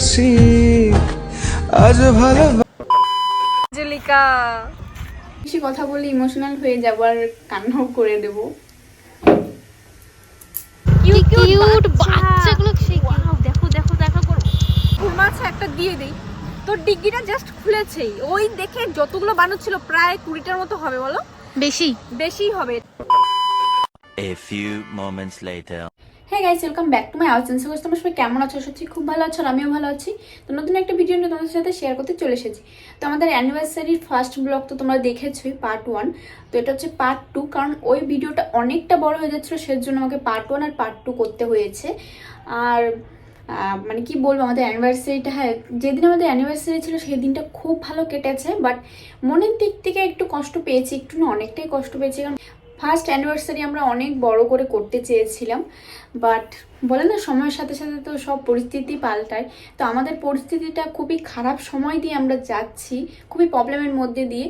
ভালোবাসি আজ ভালো জেলিকা বেশি কথা বলে ইমোশনাল হয়ে যাব আর কান্নাও করে দেব। কিউট বাচ্চাগুলো ওয়াও দেখো দেখো দেখো করো। একটা দিয়ে দেই। তোর ডিগ্রিটা জাস্ট খুলেছেই। ওই দেখে যতগুলো বানাচ্ছিল প্রায় কুড়িটার মতো হবে বলো? বেশি। বেশি হবে। A few moments later. No guys welcome back to my Awaaz sense তোমরা সবাই কেমন আছো? সত্যি খুব ভালো আছো আর আমিও ভালো আছি। তো নতুন একটা ভিডিও নিয়ে তোমাদের সাথে শেয়ার করতে চলে এসেছি। তো আমাদের অ্যানিভার্সারির ফার্স্ট ব্লগ তো তোমরা দেখেছোই পার্ট ওয়ান তো এটা হচ্ছে পার্ট টু কারণ ওই ভিডিওটা অনেকটা বড় হয়ে যাচ্ছিল, সেজন্য আমাকে পার্ট ওয়ান আর পার্ট টু করতে হয়েছে। আর মানে কি বলব, আমাদের অ্যানিভার্সারিটা হ্যাঁ যেদিন আমাদের অ্যানিভার্সারি ছিল, সেই দিনটা খুব ভালো কেটেছে। বাট মনের দিক থেকে একটু কষ্ট পেয়েছি, একটু না, অনেকটাই কষ্ট পেয়েছি। কারণ ফার্স্ট অ্যানিভার্সারি আমরা অনেক বড় করে করতে চেয়েছিলাম বাট বলে না, সময়ের সাথে সাথে তো সব পরিস্থিতি পাল্টায়। তো আমাদের পরিস্থিতিটা খুবই খারাপ সময় দিয়ে আমরা যাচ্ছি, খুবই প্রবলেমের মধ্যে দিয়ে।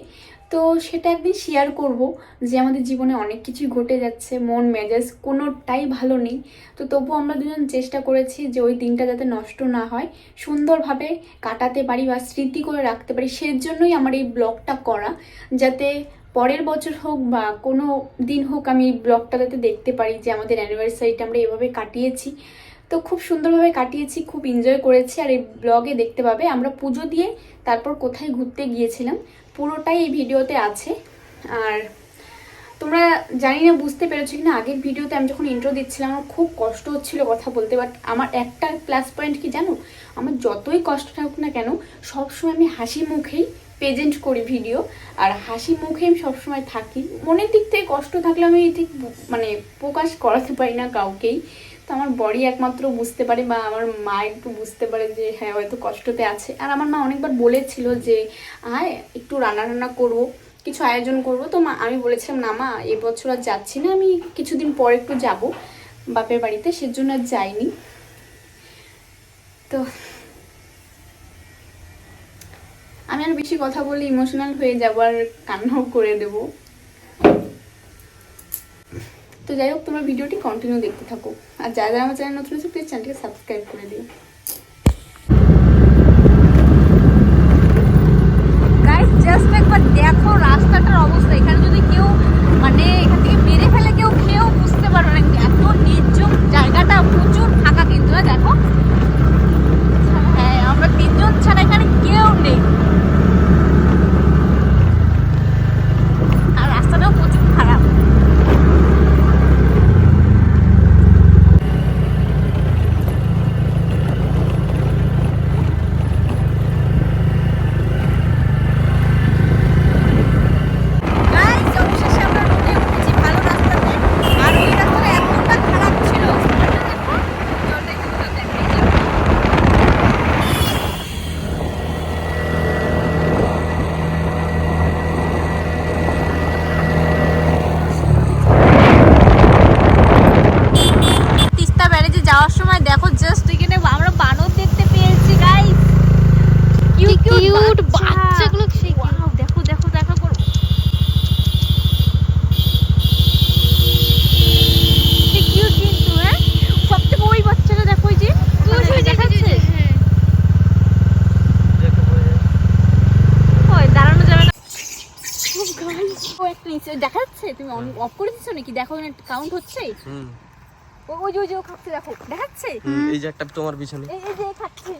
তো সেটা একদিন শেয়ার করব যে আমাদের জীবনে অনেক কিছুই ঘটে যাচ্ছে, মন, মেজাজ কোনোটাই ভালো নেই। তো তবুও আমরা দুজন চেষ্টা করেছি যে ওই দিনটা যাতে নষ্ট না হয়, সুন্দরভাবে কাটাতে পারি বা স্মৃতি করে রাখতে পারি। সেজন্যই আমার এই ব্লগটা করা, যাতে পরের বছর হোক বা কোনো দিন হোক আমি ব্লগটা যাতে দেখতে পারি যে আমাদের অ্যানিভার্সারিটা আমরা এভাবে কাটিয়েছি। তো খুব সুন্দরভাবে কাটিয়েছি, খুব এনজয় করেছি আর এই ব্লগে দেখতে পাবে। আমরা পুজো দিয়ে তারপর কোথায় ঘুরতে গিয়েছিলাম, পুরোটাই এই ভিডিওতে আছে। আর তোমরা জানি না, বুঝতে পেরেছ কিনা, আগের ভিডিওতে আমি যখন ইন্ট্রো দিচ্ছিলাম, আমার খুব কষ্ট হচ্ছিল কথা বলতে বাট আমার একটা প্লাস পয়েন্ট কি জানো? আমার যতই কষ্ট থাকুক না কেন, সবসময় আমি হাসি মুখেই প্রেজেন্ট করি ভিডিও আর হাসি মুখে আমি সবসময় থাকি। মনের দিক থেকে কষ্ট থাকলে আমি ঠিক মানে প্রকাশ করাতে পারি না কাউকেই। তো আমার বডি একমাত্র বুঝতে পারে বা আমার মা একটু বুঝতে পারে যে হ্যাঁ হয়তো কষ্টতে আছে। আর আমার মা অনেকবার বলেছিল যে, আয়, একটু রান্না রান্না করব কিছু আয়োজন করব। তো মা, আমি বলেছিলাম, না মা এবছর আর যাচ্ছি না, আমি কিছুদিন পর একটু যাব। বাপের বাড়িতে, সেজন্য আর যাইনি। তো আমি আর বেশি কথা বলে ইমোশনাল হয়ে যাব আর কান্নাও করে দেব। তো যাই হোক, তোমার ভিডিওটি কন্টিনিউ দেখতে থাকো। আর যারা আমার চ্যানেল নতুন আছে প্লিজ চ্যানেলটিকে সাবস্ক্রাইব করে দিও গাইস জাস্ট একবার দেখো রাস্তাটার অবস্থা এখানে যদি কেউ মানে এখান থেকে মেরে ফেলে কেউ খেয়েও বুঝতে পারবে না এত নির্জন জায়গাটা প্রচুর ফাঁকা কিন্তু হ্যাঁ, দেখো হ্যাঁ আমরা তিনজন ছাড়া এখানে কেউ নেই আর রাস্তাটাও প্রচুর খারাপ গাইস অবশেষে আমরা রোডে উঠেছি ভালো রাস্তাতে আর ওই রাস্তাটা এতটা খারাপ ছিল জলটা একটু দেখাই যাক। তিস্তা ব্যারেজে যাওয়ার সময় দেখো জাস্ট এখানে আমরা বানর দেখতে পেয়েছি গাইস কিউট বাচ্চাগুলো সেই ওয়াও দেখো দেখো দেখো করো কিউট কিন্তু হ্যাঁ সবথেকে ওই বাচ্চাটা দেখো ওই যে ওই যে দেখাচ্ছে ওই দাঁড়ানো যাবে না ও একটা নিচে দেখা যাচ্ছে তুমি অফ করে দিচ্ছ নাকি? দেখো কাউন্ট হচ্ছে? ও- ওই যে ওই যে ও খাচ্ছে দেখো দেখাচ্ছে? এই যে একটা তোমার পিছনে। এই যে খাচ্ছে।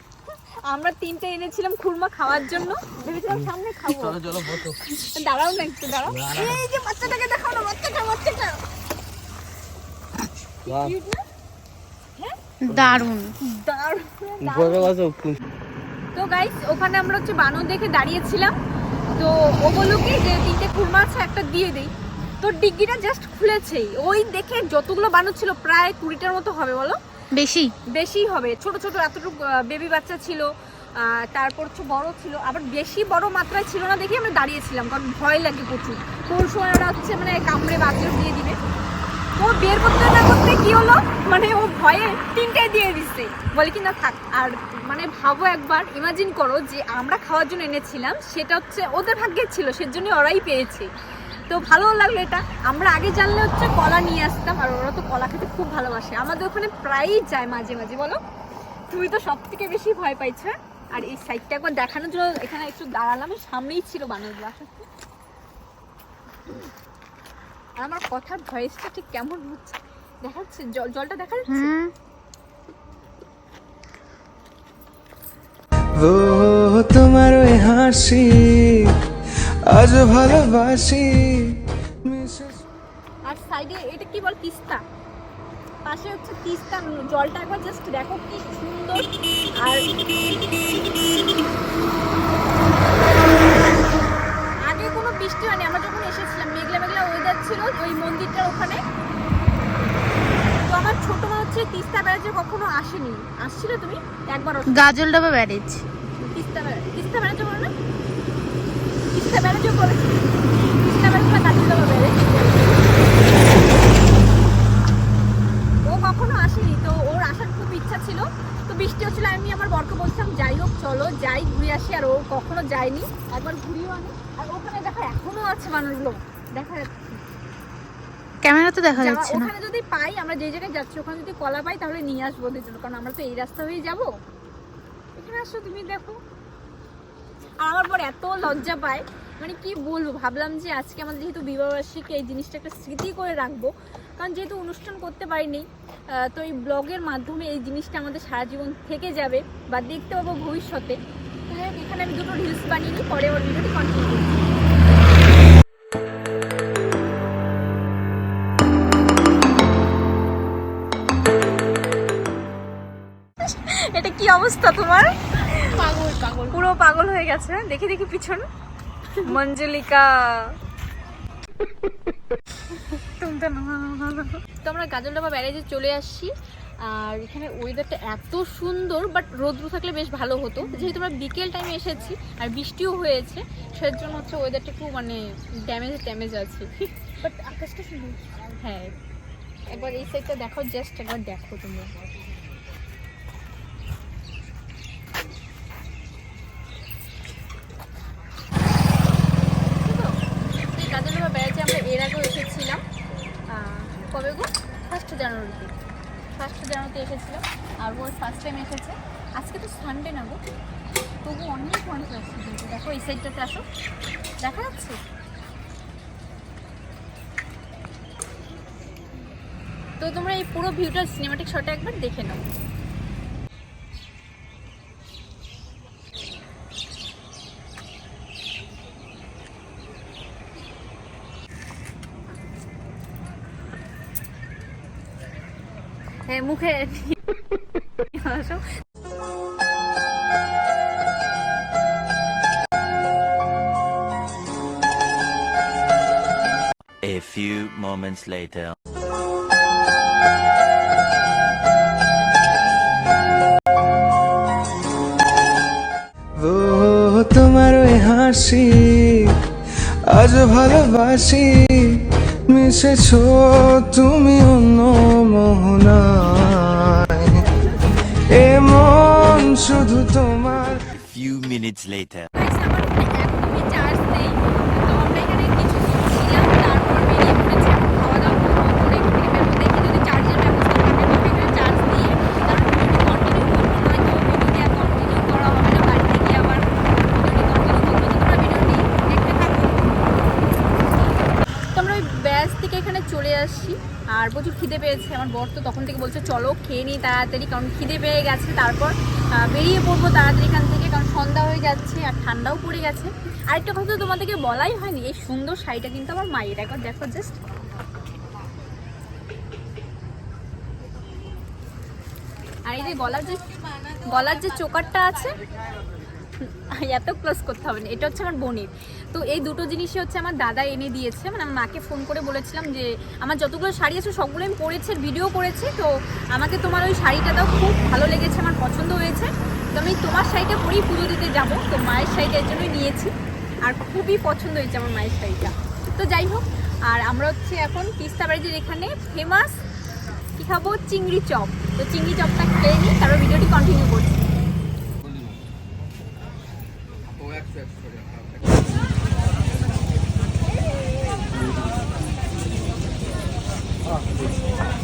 আমরা তিনটে এনেছিলাম খুরমা খাওয়ার জন্য। ভেবেছিলাম সামনে খাব। চলো চলো বসো। দাঁড়াও না একটু দাঁড়াও। এই যে বাচ্চাটাকে দেখাও না বাচ্চাটা বাচ্চাটা। না? বসো দারুণ। তো গাইস ওখানে আমরা হচ্ছে বানর দেখে দাঁড়িয়েছিলাম। তো ও বলল কি যে তিনটে খুরমা আছে একটা দিয়ে দিই। তো ডিগ্রিটা জাস্ট খুলেছেই। ওই দেখে যতগুলো বানর ছিল প্রায় কুড়িটার মতো হবে বলো? বেশি? বেশি হবে। ছোট ছোট এতটুকু বেবি বাচ্চা ছিল তারপর হচ্ছে বড় ছিল। আবার বেশি বড় মাত্রায় ছিল না দেখি আমরা দাঁড়িয়েছিলাম কারণ ভয় লাগে প্রচুর। কোন সময় ওরা হচ্ছে মানে কামড়ে বাচ্চা দিয়ে দিবে। ও বের করতে না করতে কি হলো? মানে ও ভয়ে তিনটাই দিয়ে দিচ্ছে বলে কি, না থাক, আর মানে ভাবো একবার ইমাজিন করো যে আমরা খাওয়ার জন্য এনেছিলাম, সেটা হচ্ছে ওদের ভাগ্যে ছিল, সেজন্য ওরাই পেয়েছে। তো ভালো লাগল এটা। আমরা আগে জানলে হচ্ছে কলা নিয়ে আসতাম, আর ওরা তো কলা খেতে খুব ভালোবাসে। আমাদের ওখানে প্রায়ই যায় মাঝে মাঝে, বলো? তুমি তো সব থেকে বেশি ভয় পাইছ আর এই সাইডটা একবার দেখানোর জন্য এখানে একটু দাঁড়ালাম, সামনেই ছিল বানরগুলো। আর আমার কথার ভয়েসটা ঠিক কেমন হচ্ছে? দেখাচ্ছে? জল জলটা দেখা যাচ্ছে? ও তোমার ওই হাসি আজ ভালোবাসি আর সাইডে এটা কি বল তিস্তা? পাশে হচ্ছে তিস্তা জলটা একবার জাস্ট দেখো কি সুন্দর। আর আগে কোনো বৃষ্টি হয়নি আমরা যখন এসেছিলাম মেঘলা মেঘলা ওয়েদার ছিল ওই মন্দিরটার ওখানে তো আমার ছোট মা হচ্ছে তিস্তা ব্যারাজে কখনো আসছিল তুমি? একবার Gajoldoba barrage Teesta barrage Teesta ব্যারাজে বলো না? তিস্তা ব্যারাজে বলে তিস্তা ব্যারাজ বা কাটিতলা ব্যারাজ ও কখনো আসেনি তো ওর আসার খুব ইচ্ছা ছিল। তো বৃষ্টি হচ্ছিল আমি আমার বরকে বলছিলাম যাই হোক চলো যাই ঘুরে আসি। আর ও কখনো যায়নি একবার ঘুরিও আনি। আর ওখানে দেখো এখনও আছে মানুষগুলো। দেখা যাচ্ছে। ক্যামেরা তো দেখা যাচ্ছে না। ওখানে যদি পাই আমরা যে জায়গায় যাচ্ছি ওখানে যদি কলা পাই তাহলে নিয়ে আসব ওদের জন্য কারণ আমরা তো এই রাস্তা হয়ে যাব। এখানে আসো তুমি দেখো। আর আমার পর এত লজ্জা পায়। মানে কি বলব ভাবলাম যে আজকে আমাদের যেহেতু বিবাহবার্ষিকী এই জিনিসটা একটা স্মৃতি করে রাখব। কারণ যেহেতু অনুষ্ঠান করতে পারিনি তো এই ব্লগের মাধ্যমে এই জিনিসটা আমাদের সারা জীবন থেকে যাবে বা দেখতে পাবো ভবিষ্যতে। এখানে আমি দুটো রিলস বানিয়ে নিই পরে ওর ভিডিওটি কন্টিনিউ করছি। অবস্থা তোমার? পাগল পাগল। পুরো পাগল হয়ে গেছে। দেখি দেখি পিছন। মঞ্জুলিকা। তো আমরা গাজলডাবা ব্যারেজে চলে আসছি। আর এখানে ওয়েদারটা এত সুন্দর বাট রোদ্রু থাকলে বেশ ভালো হতো। যেহেতু আমরা বিকেল টাইমে এসেছি আর বৃষ্টিও হয়েছে সেটার জন্য হচ্ছে ওয়েদারটা একটু মানে ড্যামেজ ড্যামেজ আছে। বাট আকাশটা সুন্দর। হ্যাঁ। একবার এই সাইডটা দেখো জাস্ট একবার দেখো তোমরা। এসেছিলাম আর ওর ফার্স্ট টাইম এসেছে। আজকে তো সানডে না গো। তবু অনেক মানুষ আসছে দেখো, এই সাইডটাতে আসো। দেখা যাচ্ছে? তো তোমরা এই পুরো ভিউটা সিনেমাটিক শটে একবার দেখে নাও। মুখে আসো A few moments later. ও তোমার ওই হাসি আজ ভালোবাসি মিশেছ তুমি অন্য মোহনায় এমন শুধু তোমার ফিউ minutes later. Guys, আমার ফোনে একদমই চার্জ নেই তো আমরা এখানে কিছু ছিলাম তারপর বেরিয়ে পড়েছি এখন খাওয়া দাওয়া করব করে এখান থেকে বেরোবো দেখি যদি চার্জের ব্যবস্থা থাকে তবে এখানে চার্জ দিয়ে তারপর ভিডিওটি কন্টিনিউ করব নয়তো ভিডিওটি আর কন্টিনিউ করা হবে না বাড়িতে গিয়ে আবার ভিডিওটি কন্টিনিউ করব তো তোমরা ভিডিওটি দেখতে থাকো তো আমরা ওই ব্যাস থেকে এখানে চলে আসছি আর প্রচুর খিদে পেয়েছে আমার বর তো তখন থেকে বলছে, চলো খেয়ে নিই তাড়াতাড়ি, কারণ খিদে পেয়ে গেছে। তারপর বেরিয়ে পড়ব তাড়াতাড়ি এখান থেকে, কারণ সন্ধ্যা হয়ে যাচ্ছে আর ঠান্ডাও পড়ে গেছে। আরেকটা কথা তোমাদেরকে বলাই হয়নি, এই সুন্দর শাড়িটা কিন্তু আমার মায়ের। একবার দেখো জাস্ট আর এই যে গলার যে গলার যে চোকারটা আছে এত ক্লোজ করতে হবে না। এটা হচ্ছে আমার বোনের। তো এই দুটো জিনিসই হচ্ছে আমার দাদা এনে দিয়েছে। মানে আমার মাকে ফোন করে বলেছিলাম যে, আমার যতগুলো শাড়ি আছে, সবগুলো আমি পরেছি ভিডিও করেছি। তো আমাকে তোমার ওই শাড়িটা দাও, খুব ভালো লেগেছে, আমার পছন্দ হয়েছে। তো আমি তোমার শাড়িটা পরেই পুজো দিতে যাব। তো মায়ের শাড়িটা এর জন্যই নিয়েছি। আর খুবই পছন্দ হয়েছে আমার মায়ের শাড়িটা। তো যাই হোক, আর আমরা হচ্ছে এখন তিস্তা বাড়ির এখানে ফেমাস কী খাব? চিংড়ি চপ। তো চিংড়ি চপটা খেয়ে নিই, তারপর ভিডিওটি কন্টিনিউ করছি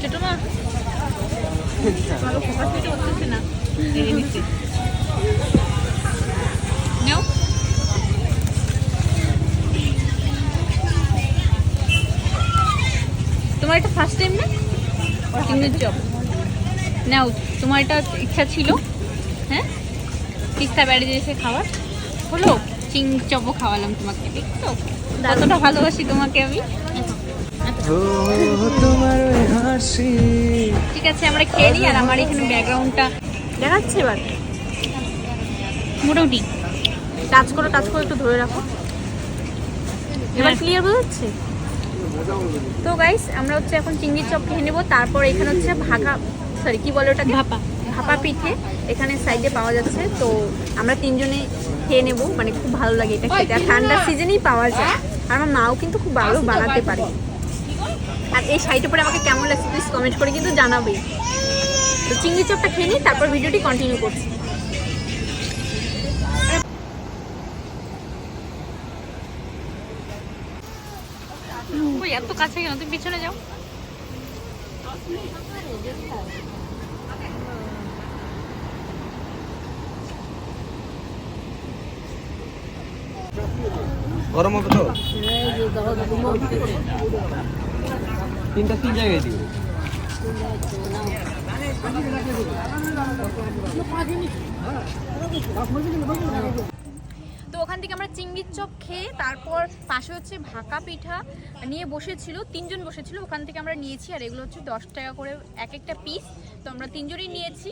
ছোটো মা অসুবিধা হচ্ছে না নাও। তোমার এটা ফার্স্ট টাইম না? চিংড়ির চপ নাও তোমার এটা ইচ্ছা ছিল হ্যাঁ? তিস্তা বেড়ে এসে খাওয়ার। হলো চিং চপও খাওয়ালাম তোমাকে দেখছ? কতটা ভালোবাসি তোমাকে আমি। ও তোমার ঠিক আছে আমরা খেয়ে নিই আর আমার এখানে ব্যাকগ্রাউন্ডটা দেখাচ্ছে এবার? মোটামুটি। টাচ করো টাচ করে একটু ধরে রাখো। এবার ক্লিয়ার বোঝা যাচ্ছে? তো গাইস আমরা হচ্ছে এখন চিংড়ির চপ খেয়ে নেব। তারপর এখানে হচ্ছে ভাগা সরি কি বলে ওটা ভাপা। ভাপা পিঠে এখানে সাইডে পাওয়া যাচ্ছে। তো আমরা তিনজনে খেয়ে নেব। মানে খুব ভালো লাগে এটা খেতে। আর ঠান্ডার সিজনেই পাওয়া যায়। আর আমার মাও কিন্তু খুব ভালো বানাতে পারে। আর এই শাড়িটা পরে আমাকে কেমন লাগছে প্লিজ কমেন্ট করে কিন্তু জানাবেই। তো চিংড়ি চপটা খেয়ে নিই, তারপর ভিডিওটি কন্টিনিউ করছি। এত কাছে কেন? তুমি পিছনে যাও। গরম হবে তো? তিনটা তিন জায়গায় দিও। তো ওখান থেকে আমরা চিংড়ির চপ খেয়ে তারপর পাশে হচ্ছে ভাকা পিঠা নিয়ে বসেছিল, তিনজন বসেছিল, ওখান থেকে আমরা নিয়েছি, আর এগুলো হচ্ছে দশ টাকা করে এক একটা পিস তো আমরা তিনজনই নিয়েছি।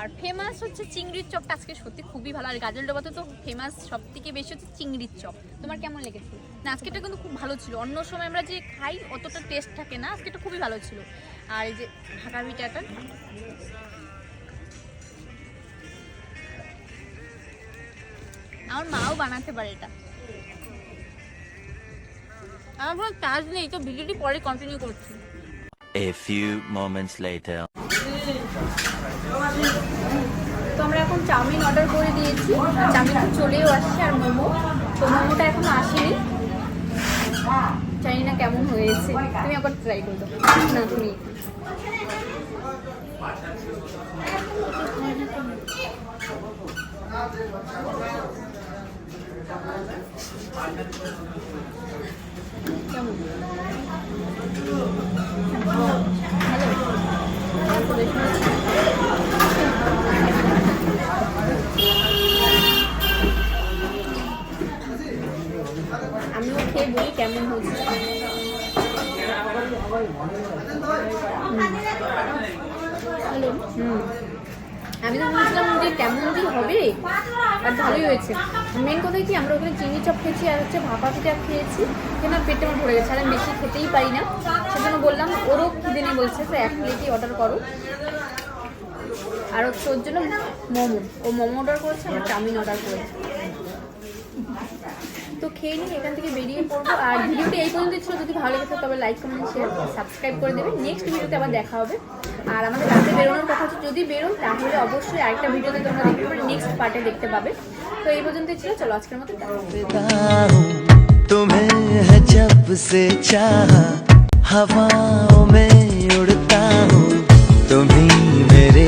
আর ফেমাস হচ্ছে চিংড়ির চপটা আজকে সত্যি খুবই ভালো। আর গাজল ডোবাতে তো ফেমাস সব থেকে বেশি হচ্ছে চিংড়ির চপ। তোমার কেমন লেগেছে? না আজকেটা কিন্তু খুব ভালো ছিল। অন্য সময় আমরা যে খাই, অতটা টেস্ট থাকে না। আজকেটা খুবই ভালো ছিল। আর এই যে ভাকা পিঠাটা আমার মাও বানাতে পারে এটা। আমার কোনো কাজ নেই তো ভিডিওটি পরে কন্টিনিউ করছি। A few moments later. তো আমরা এখন চাউমিন অর্ডার করে দিয়েছি। আর চাউমিনটা চলেও আসছে আর মোমো। তো মোমোটা এখনও আসেনি। জানি না কেমন হয়েছে। তুমি একবার ট্রাই করে না তুমি। কেমন? আমি তো বলছিলাম যে কেমন যে হবে, আর ভালোই হয়েছে। মেন কথা কি, আমরা ওখানে চিনি চপ খেয়েছি আর হচ্ছে ভাপা পিঠা খেয়েছি কেন পেটে আমার ভরে গেছে, আর আমি বেশি খেতেই পারি না। সেজন্য বললাম, ওরও খিদে নেই বলছে, তো এক প্লেটই অর্ডার করো। আর হচ্ছে ওর জন্য মোমো, ও মোমো অর্ডার করেছে, আমরা চাউমিন অর্ডার করেছি। খেয়ে নিই এখান থেকে বেরিয়ে পড়বো আর ভিডিওটি এই পর্যন্ত ছিল যদি ভালো লেগে থাকে তবে লাইক কমেন্ট শেয়ার সাবস্ক্রাইব করে দেবে নেক্সট ভিডিওতে আবার দেখা হবে আর আমাদের রাতে বেরোনোর কথা হচ্ছে যদি বেরোন তাহলে অবশ্যই আরেকটা ভিডিওতে তোমরা দেখতে পাবে নেক্সট পার্টে দেখতে পাবে তো এই পর্যন্তই ছিল চলো আজকের মতো টাটা। हूँ तुम्हें है जब से चाहा हवाओं में उड़ता हूँ तुम ही मेरे